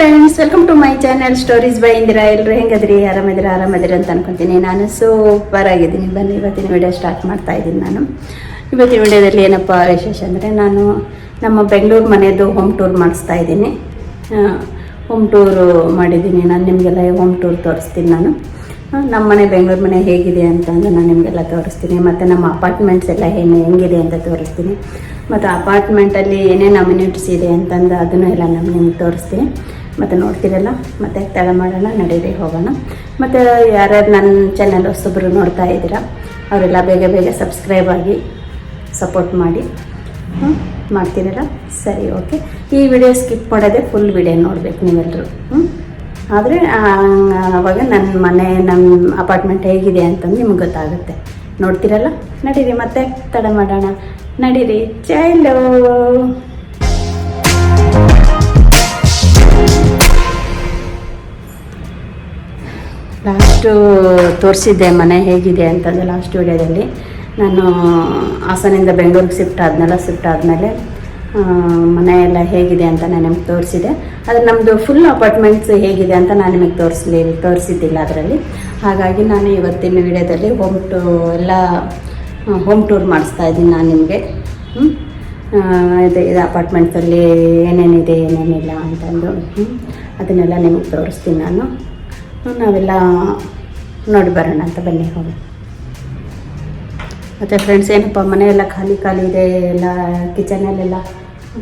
Friends welcome to my channel stories by Indira ಎಲ್ಲರೂ ಹೆಂಗದ್ರಿ? ಆರಾಮದಿರ ಆರಾಮದಿರ ಅಂತ ಅನ್ಕೊತೀನಿ ನಾನು. ಸೂಪರ್ ಆಗಿದ್ದೀನಿ. ಬನ್ನಿ, ಇವತ್ತಿನ ವಿಡಿಯೋ ಸ್ಟಾರ್ಟ್ ಮಾಡ್ತಾ ಇದ್ದೀನಿ ನಾನು. ಇವತ್ತಿನ ವಿಡಿಯೋದಲ್ಲಿ ಏನಪ್ಪ ವಿಶೇಷ ಅಂದರೆ ನಾನು ನಮ್ಮ ಬೆಂಗಳೂರು ಮನೆಯದು ಹೋಮ್ ಟೂರ್ ಮಾಡಿಸ್ತಾ ಇದ್ದೀನಿ. ಹೋಮ್ ಟೂರು ಮಾಡಿದ್ದೀನಿ. ನಾನು ನಿಮಗೆಲ್ಲ ಹೋಮ್ ಟೂರ್ ತೋರಿಸ್ತೀನಿ ನಾನು. ನಮ್ಮ ಮನೆ, ಬೆಂಗಳೂರು ಮನೆ ಹೇಗಿದೆ ಅಂತಂದು ನಾನು ನಿಮಗೆಲ್ಲ ತೋರಿಸ್ತೀನಿ. ಮತ್ತು ನಮ್ಮ ಅಪಾರ್ಟ್ಮೆಂಟ್ಸ್ ಎಲ್ಲ ಏನು ಹೆಂಗಿದೆ ಅಂತ ತೋರಿಸ್ತೀನಿ. ಮತ್ತು ಅಪಾರ್ಟ್ಮೆಂಟಲ್ಲಿ ಏನೇನು ಅಮ್ಯುನಿಟೀಸ್ ಇದೆ ಅಂತಂದು ಅದನ್ನು ಎಲ್ಲ ನಾನು ನಿಮ್ಗೆ ತೋರಿಸ್ತೀನಿ. ಮತ್ತು ನೋಡ್ತೀರಲ್ಲ? ಮತ್ತು ತಡ ಮಾಡೋಣ, ನಡೀರಿ, ಹೋಗೋಣ. ಮತ್ತು ಯಾರ್ಯಾರು ನನ್ನ ಚಾನಲ್ ಹೊಸೊಬ್ಬರು ನೋಡ್ತಾ ಇದ್ದೀರಾ, ಅವರೆಲ್ಲ ಬೇಗ ಬೇಗ ಸಬ್ಸ್ಕ್ರೈಬ್ ಆಗಿ ಸಪೋರ್ಟ್ ಮಾಡಿ. ಹ್ಞೂ ಮಾಡ್ತೀರಲ್ಲ? ಸರಿ ಓಕೆ ಈ ವಿಡಿಯೋ ಸ್ಕಿಪ್ ಮಾಡೋದೇ ಫುಲ್ ವಿಡಿಯೋ ನೋಡ್ಬೇಕು ನೀವೆಲ್ಲರೂ ಹ್ಞೂ ಆದರೆ ಅವಾಗ ನನ್ನ ಮನೆ ನಮ್ಮ ಅಪಾರ್ಟ್ಮೆಂಟ್ ಹೇಗಿದೆ ಅಂತಂದು ನಿಮ್ಗೆ ಗೊತ್ತಾಗುತ್ತೆ. ನೋಡ್ತೀರಲ್ಲ? ನಡೀರಿ, ಮತ್ತೆ ತಡ ಮಾಡೋಣ. ನಡೀರಿ. ಚೈಲೋ ಲಾಸ್ಟು ತೋರಿಸಿದ್ದೆ ಮನೆ ಹೇಗಿದೆ ಅಂತಂದು ಲಾಸ್ಟ್ ವಿಡಿಯೋದಲ್ಲಿ ನಾನು ಹಾಸನಿಂದ ಬೆಂಗಳೂರಿಗೆ ಶಿಫ್ಟ್ ಆದ್ಮೇಲೆ ಶಿಫ್ಟ್ ಆದಮೇಲೆ ಮನೆ ಎಲ್ಲ ಹೇಗಿದೆ ಅಂತ ನಾನು ನಿಮ್ಗೆ ತೋರಿಸಿದೆ ಆದರೆ ನಮ್ಮದು ಫುಲ್ ಅಪಾರ್ಟ್ಮೆಂಟ್ಸ್ ಹೇಗಿದೆ ಅಂತ ನಾನು ನಿಮಗೆ ತೋರಿಸ್ಲಿ, ತೋರಿಸಿದ್ದಿಲ್ಲ ಅದರಲ್ಲಿ. ಹಾಗಾಗಿ ನಾನು ಇವತ್ತಿನ ವಿಡಿಯೋದಲ್ಲಿ ಹೋಮ್ ಟೂ ಎಲ್ಲ ಹೋಮ್ ಟೂರ್ ಮಾಡಿಸ್ತಾ ಇದ್ದೀನಿ ನಾನು ನಿಮಗೆ. ಇದು ಇದು ಅಪಾರ್ಟ್ಮೆಂಟ್ಸಲ್ಲಿ ಏನೇನಿದೆ, ಏನೇನಿಲ್ಲ ಅಂತಂದು. ಅದನ್ನೆಲ್ಲ ನಿಮಗೆ ತೋರಿಸ್ತೀನಿ ನಾನು. ನಾವೆಲ್ಲ ನೋಡಿ ಬರೋಣ ಅಂತ ಬನ್ನಿ ಹೋಗಿ. ಮತ್ತು ಫ್ರೆಂಡ್ಸ್ ಏನಪ್ಪ, ಮನೆಯೆಲ್ಲ ಖಾಲಿ ಖಾಲಿ ಇದೆ, ಎಲ್ಲ ಕಿಚನಲ್ಲೆಲ್ಲ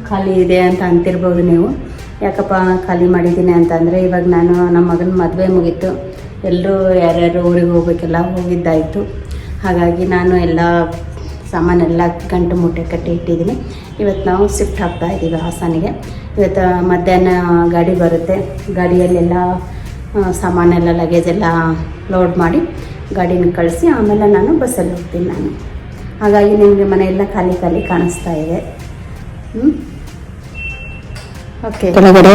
ಖಾಲಿ ಇದೆ ಅಂತ ಅಂತಿರ್ಬೋದು ನೀವು. ಯಾಕಪ್ಪ ಖಾಲಿ ಮಾಡಿದ್ದೀನಿ ಅಂತಂದರೆ ಇವಾಗ ನಾನು ನಮ್ಮ ಮಗನ ಮದುವೆ ಮುಗೀತು. ಎಲ್ಲರೂ ಯಾರ್ಯಾರು ಊರಿಗೆ ಹೋಗ್ಬೇಕೆಲ್ಲ ಹೋಗಿದ್ದಾಯಿತು. ಹಾಗಾಗಿ ನಾನು ಎಲ್ಲ ಸಾಮಾನೆಲ್ಲ ಗಂಟು ಮೂಟೆ ಕಟ್ಟಿ ಇಟ್ಟಿದ್ದೀನಿ. ಇವತ್ತು ನಾವು ಶಿಫ್ಟ್ ಆಗ್ತಾ ಇದ್ದೀವಿ ಹಾಸನಿಗೆ. ಇವತ್ತು ಮಧ್ಯಾಹ್ನ ಗಾಡಿ ಬರುತ್ತೆ. ಗಾಡಿಯಲ್ಲೆಲ್ಲ ಸಾಮಾನೆಲ್ಲ ಲಗೇಜ್ ಎಲ್ಲ ಲೋಡ್ ಮಾಡಿ ಗಾಡಿನ ಕಳಿಸಿ ಆಮೇಲೆ ನಾನು ಬಸ್ಸಲ್ಲಿ ಹೋಗ್ತೀನಿ ನಾನು. ಹಾಗಾಗಿ ನಿಮಗೆ ಮನೆಯೆಲ್ಲ ಖಾಲಿ ಖಾಲಿ ಕಾಣಿಸ್ತಾ ಇದೆ. ಓಕೆ ಕೆಳಗಡೆ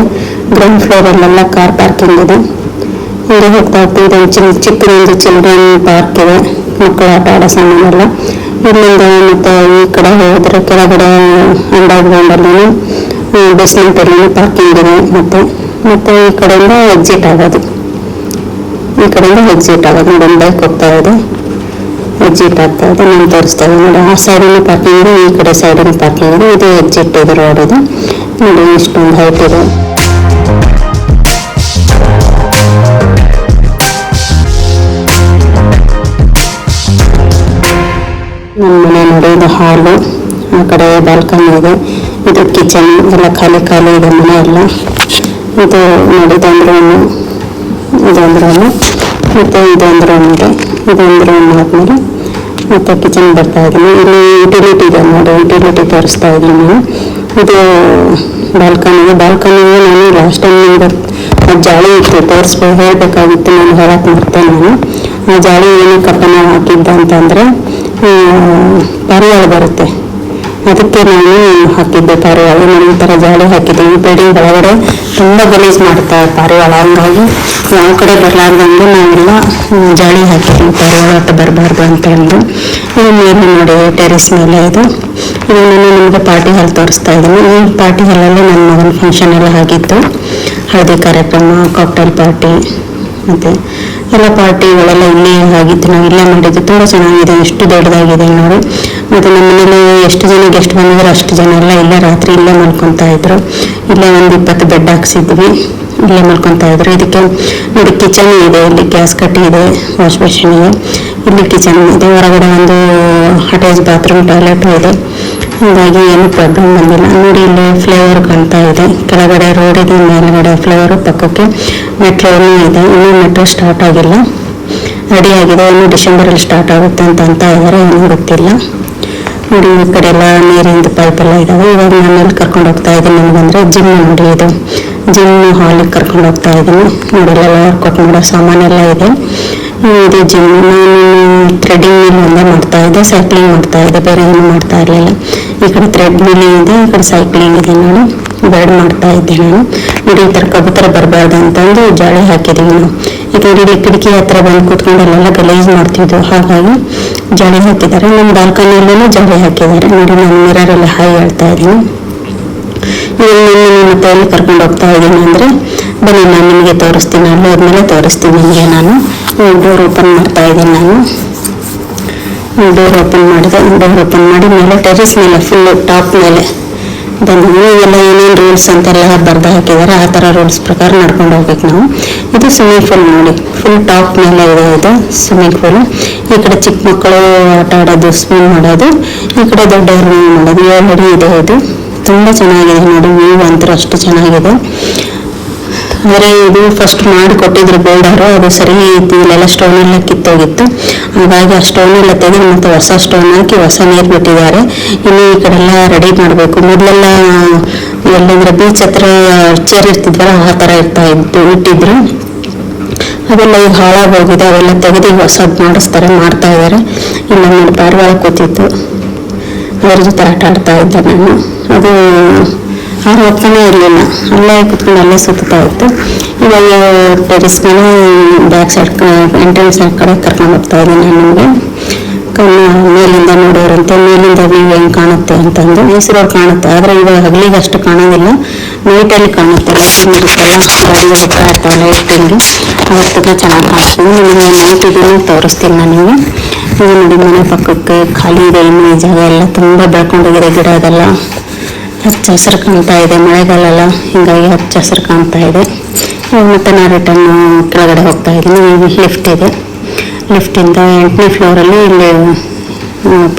ಗ್ರೌಂಡ್ ಫ್ಲೋರ್ ಅಲ್ಲೆಲ್ಲ ಕಾರ್ ಪಾರ್ಕಿಂಗ್ ಇದೆ. ಇಲ್ಲಿ ಹೋಗ್ತಾ ಹೋಗ್ತಾ ಚಿಕ್ಕ ಚಿಕ್ಕದೊಂದು ಚಿಲ್ಡ್ರನ್ ಪಾರ್ಕ್ ಇದೆ, ಮಕ್ಕಳು ಆಟ ಆಡೋ ಸಾಮಾನೆಲ್ಲ. ಇಲ್ಲಿಂದ ಮತ್ತೆ ಈ ಕಡೆ ಹೋದರೆ ಕೆಳಗಡೆ ಅಂಡರ್ ಗ್ರೌಂಡ್ ಅಲ್ಲಿ ಬೇಸ್ಮೆಂಟ್ ಅಲ್ಲಿ ಪಾರ್ಕಿಂಗ್ ಇದೆ ಮತ್ತೆ. ಮತ್ತೆ ಈ ಕಡೆಯಿಂದ ಎಕ್ಸಿಟ್ ಆಗೋದು. ಈ ಕಡೆಯಿಂದ ಎಕ್ಸಿಟ್ ಆಗೋದು. ನೋಡಿ ಬೈಕ್ ಹೋಗ್ತಾ ಇದೆ ಎಕ್ಸಿಟ್ ಆಗ್ತಾ ಇದೆ. ನಾನು ತೋರಿಸ್ತಾ ಇದ್ದೀನಿ ನೋಡಿ, ಆ ಸೈಡಲ್ಲಿ ಪಾರ್ಕಿಂಗ್ ಇದೆ. ಈ ಕಡೆ ಸೈಡಲ್ಲಿ ಪಾರ್ಕಿಂಗ್ ಇದೆ. ಇದು ಎಕ್ಸಿಟ್ ಇದೆ ರೋಡ್ ಇದು. ನೋಡಿ, ಇಷ್ಟೊಂದು ಹೈಟ್ ಇದೆ. ನಮ್ಮ ಮನೆ ನೋಡಿ, ಇದು ಹಾಲು ಆ ಕಡೆ ಬಾಲ್ಕನಿ ಇದೆ. ಇದು ಕಿಚನ್ ಎಲ್ಲ ಖಾಲಿ ಖಾಲಿ ಇದೆ ಮನೆ ಎಲ್ಲ. ಇದು ನೋಡಿ ಇದೊಂದು ರೂಮು ಇದೊಂದು ರೂಮು ಮತ್ತು ಇದೊಂದು ರೂಮ್ ಇದೆ ಇದೊಂದು ರೂಮ್ ಮತ್ತು ಕಿಚನ್ ಬರ್ತಾ ಇದ್ದೀನಿ. ಇಲ್ಲಿ ಯುಟಿಲಿಟಿ ಇದೆ ನೋಡಿ ಯುಟಿಲಿಟಿ ತೋರಿಸ್ತಾ ಇದ್ದೀನಿ ಇದು ಬಾಲ್ಕನಿಗೆ ಬಾಲ್ಕನಿಗೆ ನಾನು ಲಾಸ್ಟ್ ಟೈಮ್ ನಿಮ್ಗೆ ಆ ಜಾಳಿ ಇತ್ತು ತೋರಿಸ್ಬೇಕು ಹೇಳಬೇಕಾಗಿತ್ತು, ನಾನು ಹೇಳಕ್ಕೆ ಮರ್ತೆ ನಾನು. ಆ ಜಾಳಿ ಏನು ಕಪ್ಪನ ಹಾಕಿದ್ದೆ ಅಂತಂದರೆ ಪಾರಿವಾಳ ಬರುತ್ತೆ. ಅದಕ್ಕೆ ನಾನು ಹಾಕಿದ್ದೆ ಪಾರಿವಾಳ. ನಾನು ಈ ಥರ ಜಾಳಿ ಈ ಬಿಲ್ಡಿಂಗ್ ಒಳಗಡೆ ತುಂಬ ಗಲೀಜು ಮಾಡ್ತಾ ಪಾರಿವಾಳ. ಹಂಗಾಗಿ ಯಾವ ಕಡೆ ಬರಲಾರ್ದಂಗೆ ನಾವೆಲ್ಲ ಜಾಳಿ ಹಾಕಿದ್ವಿ. ಪಾರಿವಾಳ ಆಟ ಬರಬಾರ್ದು ಅಂತ ಅಂದು. ಇದು ನೋಡಿ ಟೆರೆಸ್ ಮೇಲೆ ಇದು. ಇದು ನಾನು ನಿಮಗೆ ಪಾರ್ಟಿ ಹಾಲ್ ತೋರಿಸ್ತಾ ಇದ್ದೀನಿ. ಈ ಪಾರ್ಟಿ ಹಾಲಲ್ಲಿ ನನ್ನ ಮಗನ ಫಂಕ್ಷನ್ ಎಲ್ಲ ಆಗಿತ್ತು. ಹಳದಿ ಕಾರ್ಯಕ್ರಮ ಕಾಕ್ಟೈಲ್ ಪಾರ್ಟಿ ಮತ್ತು ಎಲ್ಲ ಪಾರ್ಟಿಗಳೆಲ್ಲ ಇಲ್ಲೇ ಆಗಿತ್ತು. ನಾವು ಇಲ್ಲೇ ಮಾಡಿದ್ದು ತುಂಬ ಚೆನ್ನಾಗಿದೆ ಎಷ್ಟು ದೊಡ್ಡದಾಗಿದೆ ನೋಡಿ ಮತ್ತು ನಮ್ಮ ಮನೇಲಿ ಎಷ್ಟು ಜನ ಗೆಸ್ಟ್ ಬಂದಿದ್ರು ಅಷ್ಟು ಜನ ಎಲ್ಲ ಇಲ್ಲೇ ರಾತ್ರಿ ಇಲ್ಲೇ ಮಲ್ಕೊತಾ ಇದ್ರು. ಇಲ್ಲೇ ಒಂದು ಇಪ್ಪತ್ತು ಬೆಡ್ ಹಾಕ್ಸಿದ್ವಿ. ಇಲ್ಲೇ ಮಲ್ಕೊತಾ ಇದ್ರು. ಇದಕ್ಕೆ ನೋಡಿ ಕಿಚನ್ ಇದೆ, ಇಲ್ಲಿ ಗ್ಯಾಸ್ ಕಟ್ಟಿ ಇದೆ ವಾಶ್ ಮೆಷಿನ್ ಇದೆ. ಇಲ್ಲಿ ಕಿಚನ್ ಇದೆ. ಹೊರಗಡೆ ಒಂದು ಅಟ್ಯಾಚ್ ಬಾತ್ರೂಮ್ ಟಾಯ್ಲೆಟು ಇದೆ. ಹಾಗಾಗಿ ಏನು ಪ್ರಾಬ್ಲಮ್ ಬಂದಿಲ್ಲ. ನೋಡಿ ಇಲ್ಲಿ ಫ್ಲೇವರ್ ಕಾಣ್ತಾ ಇದೆ. ಕೆಳಗಡೆ ರೋಡ್ ಇದೆ, ಮೇಲ್ಗಡೆ ಫ್ಲೇವರು ಪಕ್ಕಕ್ಕೆ. ಮೆಟ್ರೋನು ಇದೆ. ಇನ್ನೂ ಮೆಟ್ರೋ ಸ್ಟಾರ್ಟ್ ಆಗಿಲ್ಲ. ರೆಡಿ ಆಗಿದೆ. ಇನ್ನು ಡಿಸೆಂಬರಲ್ಲಿ ಸ್ಟಾರ್ಟ್ ಆಗುತ್ತೆ ಅಂತ ಅಂತ ಇದ್ದಾರೆ ಏನೂ ಗೊತ್ತಿಲ್ಲ. ನೋಡಿ, ಈ ಕಡೆ ಎಲ್ಲ ನೀರಿಂದು ಪೈಪ್ ಎಲ್ಲ ಇದಾವೆ. ಇವಾಗ ನಾನು ಕರ್ಕೊಂಡು ಹೋಗ್ತಾ ಇದ್ದೀನಿ ನನಗಂದ್ರೆ ಜಿಮ್ ನೋಡಿ ಇದು. ಜಿಮ್ ಹಾಲಿಗೆ ಕರ್ಕೊಂಡು ಹೋಗ್ತಾ ಇದ್ದೀನಿ. ನೋಡಿ, ಎಲ್ಲ ವರ್ಕೌಟ್ ಮಾಡೋ ಸಾಮಾನೆಲ್ಲ ಇದೆ. ಇದು ಜಿಮ್ ನಾನು ಥ್ರೆಡಿಂಗ್ ಮಿಲ್ ಒಂದೇ ಮಾಡ್ತಾ ಇದ್ದೆ. ಸೈಕ್ಲಿಂಗ್ ಮಾಡ್ತಾ ಇದ್ದೆ. ಬೇರೆ ಏನು ಮಾಡ್ತಾ ಇರಲಿಲ್ಲ. ಈ ಕಡೆ ಥ್ರೆಡ್ ಮಿಲ್ ಇದೆ. ಈ ಕಡೆ ಸೈಕ್ಲಿಂಗ್ ಇದೆ ನಾನು ಬೆಡ್ ಮಾಡ್ತಾ ಇದ್ದೆ ನಾನು. ನೋಡಿ ಈ ಥರ ಕಬೂತರ ಬರಬಾರ್ದು ಅಂತಂದು ಜಾಳಿ ಹಾಕಿದೀವಿ ನಾವು. ನೋಡಿ ಕಿಟಕಿ ಹತ್ರ ಬಂದು ಕೂತ್ಕೊಂಡು ಅಲ್ಲೆಲ್ಲ ಗಲೀಜ್ ಮಾಡ್ತಿದ್ವು. ಹಾಗಾಗಿ ಜಾಳಿ ಹಾಕಿದ್ದಾರೆ. ನಮ್ಮ ಬಾಲ್ಕನಿಯಲ್ಲೂ ಜಾಳಿ ಹಾಕಿದ್ದಾರೆ. ನೋಡಿ, ನಾನು ಮಿರರಲ್ಲಿ ಹಾಯ್ ಹೇಳ್ತಾ ಇದ್ದೀನಿ. ಇವಾಗ ನಾನು ಮತ್ತೆ ಎಲ್ಲಿ ಕರ್ಕೊಂಡು ಹೋಗ್ತಾ ಇದ್ದೀನಿ ಅಂದರೆ, ಬನ್ನಿ ನಾನು ನಿಮಗೆ ತೋರಿಸ್ತೀನಿ. ಅಲ್ಲಿ ಹೋದ್ಮೇಲೆ ತೋರಿಸ್ತೀನಿ ನಿಮಗೆ ನಾನು. ಡೋರ್ ಓಪನ್ ಮಾಡ್ತಾ ಇದ್ದೀನಿ ನಾನು. ಡೋರ್ ಓಪನ್ ಮಾಡಿದೆ. ಡೋರ್ ಓಪನ್ ಮಾಡಿ ಮೇಲೆ ಟೆರೆಸ್ ಮೇಲೆ ಫುಲ್ಲು ಟಾಪ್ ಮೇಲೆ ಇದನ್ನು ಎಲ್ಲ ಏನೇನು ರೂಲ್ಸ್ ಅಂತೆಲ್ಲ ಬರ್ದು ಹಾಕಿದ್ದಾರೆ ಆ ಥರ ರೂಲ್ಸ್ ಪ್ರಕಾರ ನಡ್ಕೊಂಡು ಹೋಗ್ಬೇಕು ನಾವು. ಇದು ಸ್ವಿಮ್ಮಿಂಗ್ ಪೂಲ್ ನೋಡಿ. ಫುಲ್ ಟಾಪ್ ಮೇಲೆ ಇದೆ ಇದು ಸ್ವಿಮ್ಮಿಂಗ್ ಪೂಲ್ ಈ ಕಡೆ ಚಿಕ್ಕ ಮಕ್ಕಳು ಆಟ ಆಡೋದು ಸ್ವಿಮ್ ಮಾಡೋದು. ಈ ಕಡೆ ದೊಡ್ಡವರು ಮಾಡೋದು. ಏಳು ಅಡಿ ಇದೆ ಇದು. ತುಂಬ ಚೆನ್ನಾಗಿದೆ ನೋಡಿ ವ್ಯೂ ಅಂತೂ ಅಷ್ಟು ಚೆನ್ನಾಗಿದೆ. ಆದರೆ ಇದು ಫಸ್ಟ್ ಮಾಡಿ ಕೊಟ್ಟಿದ್ರು ಬೋಲ್ಡರು ಅದು ಸರಿ ಐತಿ ಇಲ್ಲೆಲ್ಲ ಸ್ಟೋನ್ ಎಲ್ಲ ಕಿತ್ತೋಗಿತ್ತು. ಹಾಗಾಗಿ ಆ ಸ್ಟೋನ್ ಎಲ್ಲ ತೆಗೆದು ಮತ್ತೆ ಹೊಸ ಸ್ಟೋನ್ ಹಾಕಿ ಹೊಸ ನೀರು ಬಿಟ್ಟಿದ್ದಾರೆ. ಇನ್ನು ಈ ಕಡೆ ಎಲ್ಲ ರೆಡಿ ಮಾಡಬೇಕು. ಮೊದಲೆಲ್ಲ ಎಲ್ಲಂದ್ರೆ ಬೀಚ್ ಹತ್ರ ಚೇರ್ ಇರ್ತಿದ್ವಲ್ಲ, ಆ ಥರ ಇರ್ತಾ ಇತ್ತು ಇಟ್ಟಿದ್ರು. ಅದೆಲ್ಲ ಈಗ ಹಾಳಾಗೋಗಿದೆ, ಅವೆಲ್ಲ ತೆಗೆದು ಹೊಸದು ಮಾಡಿಸ್ತಾರೆ, ಮಾಡ್ತಾ ಇದ್ದಾರೆ. ಇಲ್ಲ ನಾನು ಪಾರಿವಾಳ ಕೂತಿತ್ತು. ಅವ್ರ ಜೊತೆ ಆಟ ಆಡ್ತಾ ಇದ್ದೆ ನಾನು. ಅದು ಯಾರು ಹೋಗ್ತಾನೆ ಇರಲಿಲ್ಲ. ಅಲ್ಲೇ ಕುತ್ಕೊಂಡು ಅಲ್ಲೇ ಸುತ್ತಾ ಇತ್ತು. ಇವಾಗ ಟೆರಿಸ್ ಬ್ಯಾಕ್ ಸೈಡ್ ಎಂಟ್ರೆನ್ಸ್ ಕಡೆ ಕರ್ಕೊಂಡು ಹೋಗ್ತಾ ಇದ್ದೀನಿ ನಿಮಗೆ. ಕಣ್ಣು ಮೇಲಿಂದ ನೋಡೋರಂತೆ ಮೇಲಿಂದ ವ್ಯೂ ಹೆಂಗೆ ಕಾಣುತ್ತೆ ಅಂತಂದು. ಮೈಸೂರವ್ರು ಕಾಣುತ್ತೆ, ಆದರೆ ಇವಾಗ ಹಗಲಿಗೆ ಅಷ್ಟು ಕಾಣೋದಿಲ್ಲ. ನೈಟಲ್ಲಿ ಕಾಣುತ್ತೆ. ಲೈಟಿಂಗ್ ಇರುತ್ತಲ್ಲ ಹೋಗ್ತಾ ಇರ್ತಾವೆ ಲೈಟಿಂಗ್ ಅವತ್ತಿಗೆ ಚೆನ್ನಾಗಿ ಕಾಣಿಸ್ತೀನಿ ನಿಮಗೆ ನೈಟ್ ತೋರಿಸ್ತೀನಿ ನಾನು ಇದು ನೋಡಿ ಮನೆ ಪಕ್ಕಕ್ಕೆ ಖಾಲಿ ಇದೆ, ಇನ್ನೂ ಜಾಗ ಎಲ್ಲ ತುಂಬ ಬೆಳ್ಕೊಂಡೋಗಿದೆ ಗಿಡ ಅದೆಲ್ಲ. ಹಚ್ಚ ಹಸಿರು ಕಾಣ್ತಾ ಇದೆ ಮಳೆಗಾಲ ಹಿಂಗಾಗಿ ಹಚ್ಚ ಹಸಿರು ಕಾಣ್ತಾ ಇದೆ. ಮತ್ತೆ ನಾನು ರಿಟರ್ನ್ ಕೆಳಗಡೆ ಹೋಗ್ತಾ ಇದ್ದೀನಿ ಲಿಫ್ಟ್ ಇದೆ. ಲಿಫ್ಟಿಂದ ಎಂಟನೇ ಫ್ಲೋರಲ್ಲಿ ಇಲ್ಲಿ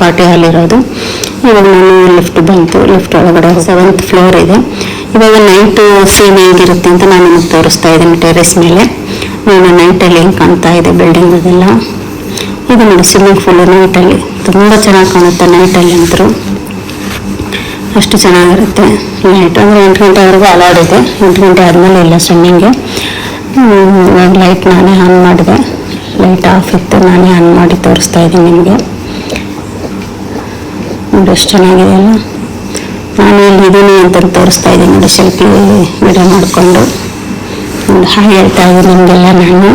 ಪಾರ್ಟಿ ಹಾಲ್ ಇರೋದು. ಇವಾಗ ನಾನು ಲಿಫ್ಟ್ ಬಂತು ಲಿಫ್ಟ್ ಒಳಗಡೆ ಸೆವೆಂತ್ ಫ್ಲೋರ್ ಇದೆ. ಇವಾಗ ನೈಟ್ ಸೀನ್ ಹೇಗಿರುತ್ತೆ ಅಂತ ನಾನು ನಿಮಗೆ ತೋರಿಸ್ತಾ ಇದ್ದೀನಿ ಟೆರೆಸ್ ಮೇಲೆ. ನಾನು ನೈಟಲ್ಲಿ ಹೆಂಗೆ ಕಾಣ್ತಾ ಇದೆ ಬಿಲ್ಡಿಂಗ್ ಅದೆಲ್ಲ. ಇದು ನೋಡಿ ಸ್ವಿಮ್ಮಿಂಗ್ ಪೂಲು ನೈಟಲ್ಲಿ ತುಂಬ ಚೆನ್ನಾಗಿ ಕಾಣುತ್ತೆ ನೈಟಲ್ಲಿ ಅಂತರೂ ಅಷ್ಟು ಚೆನ್ನಾಗಿರುತ್ತೆ. ಲೈಟ್ ಅಂದರೆ ಎಂಟು ಗಂಟೆವರೆಗೂ ಅಲೌಡ್ ಇದೆ. ಎಂಟು ಗಂಟೆ ಆದಮೇಲೆ ಇಲ್ಲ ಸ್ವಿಮ್ಮಿಂಗೆ ಇವಾಗ ಲೈಟ್ ನಾನೇ ಆನ್ ಮಾಡಿದೆ. ಲೈಟ್ ಆಫ್ ಇತ್ತು, ನಾನೇ ಆನ್ ಮಾಡಿ ತೋರಿಸ್ತಾ ಇದ್ದೀನಿ ನಿಮಗೆ. ನೋಡಿ ಎಷ್ಟು ಚೆನ್ನಾಗಿದೆ ಅಲ್ಲ. ನಾನು ಇಲ್ಲಿ ಇದ್ದೀನಿ ಅಂತ ತೋರಿಸ್ತಾ ಇದ್ದೀನಿ ನೋಡಿ ಸೆಲ್ಫಿ ವಿಡಿಯೋ ಮಾಡಿಕೊಂಡು. ಒಂದು ಹಾಯ್ ಹೇಳ್ತಾ ಇದ್ದೀನಿ ನಿಮಗೆಲ್ಲ ನಾನು.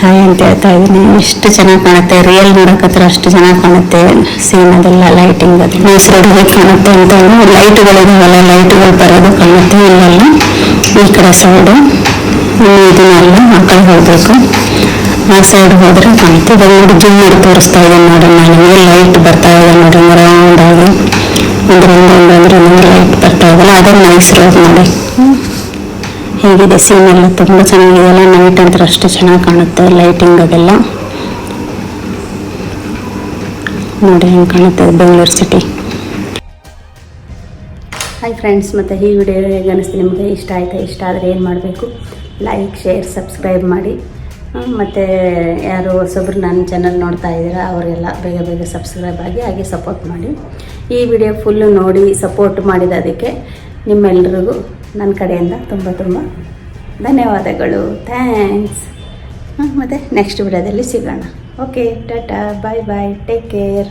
ಹಾಯ್ ಅಂತ ಹೇಳ್ತಾ ಇದ್ದೀನಿ ಎಷ್ಟು ಚೆನ್ನಾಗಿ ಕಾಣುತ್ತೆ. ರಿಯಲ್ ನೋಡೋಕತ್ರ ಅಷ್ಟು ಚೆನ್ನಾಗಿ ಕಾಣುತ್ತೆ. ಸೀನ್ ಅದೆಲ್ಲ ಲೈಟಿಂಗ್ ಅದು. ಮೈಸೂರು ಹೇಗೆ ಕಾಣುತ್ತೆ ಅಂತ ಲೈಟ್ಗಳಿದಾವಲ್ಲ ಲೈಟ್ಗಳು ಬರೋದು ಕಾಣುತ್ತೆ ಇಲ್ಲೆಲ್ಲ. ಈ ಕಡೆ ಸೈಡು ಇದನ್ನೆಲ್ಲ ಆ ಕಡೆ ಹೋಗಬೇಕು. ಆ ಸೈಡ್ ಹೋದ್ರೆ ಕಾಣುತ್ತೆ. ಇವಾಗ ನೋಡಿ ಜೂಮ್ ಮಾಡಿ ತೋರಿಸ್ತಾ ಇದ್ದೀನಿ ನೋಡಿ ನನಗೆ ಲೈಟ್ ಬರ್ತಾ ಇದೆ ನೋಡಿ ರೌಂಡ್ ಆಗಿ. ಅದರಿಂದ ಅಂದ್ರೆ ಲೈಟ್ ಬರ್ತಾ ಇದೆಯಲ್ಲ ಅದೇ ನೈಸ್ ರೋಡ್ ನೋಡಿ. ಹೇಗಿದೆ ಸೀನ್ ಎಲ್ಲ ತುಂಬ ಚೆನ್ನಾಗಿದೆಯಲ್ಲ ನೈಟ್ ಅಂತ ಅಷ್ಟು ಚೆನ್ನಾಗಿ ಕಾಣುತ್ತೆ ಲೈಟಿಂಗ್ ಅದೆಲ್ಲ. ನೋಡಿ ಹೆಂಗೆ ಕಾಣುತ್ತೆ ಬೆಂಗಳೂರು ಸಿಟಿ ಹಾಯ್ ಫ್ರೆಂಡ್ಸ್ ಮತ್ತು ಈ ವಿಡಿಯೋ ಹೇಗೆ ಅನಿಸ್ತು ನಿಮಗೆ? ಇಷ್ಟ ಆಯಿತಾ? ಇಷ್ಟ ಆದರೆ ಏನು ಮಾಡಬೇಕು? ಲೈಕ್ ಶೇರ್ ಸಬ್ಸ್ಕ್ರೈಬ್ ಮಾಡಿ. ಮತ್ತು ಯಾರು ಹೊಸೊಬ್ರು ನನ್ನ ಚಾನಲ್ ನೋಡ್ತಾ ಇದ್ದೀರಾ, ಅವರೆಲ್ಲ ಬೇಗ ಬೇಗ ಸಬ್ಸ್ಕ್ರೈಬ್ ಆಗಿ ಹಾಗೆ ಸಪೋರ್ಟ್ ಮಾಡಿ. ಈ ವಿಡಿಯೋ ಫುಲ್ಲು ನೋಡಿ ಸಪೋರ್ಟ್ ಮಾಡಿದ ಅದಕ್ಕೆ ನಿಮ್ಮೆಲ್ರಿಗೂ ನನ್ನ ಕಡೆಯಿಂದ ತುಂಬ ತುಂಬ ಧನ್ಯವಾದಗಳು. ಥ್ಯಾಂಕ್ಸ್ ಮತ್ತು ನೆಕ್ಸ್ಟ್ ವಿಡಿಯೋದಲ್ಲಿ ಸಿಗೋಣ. Okay tata bye bye take care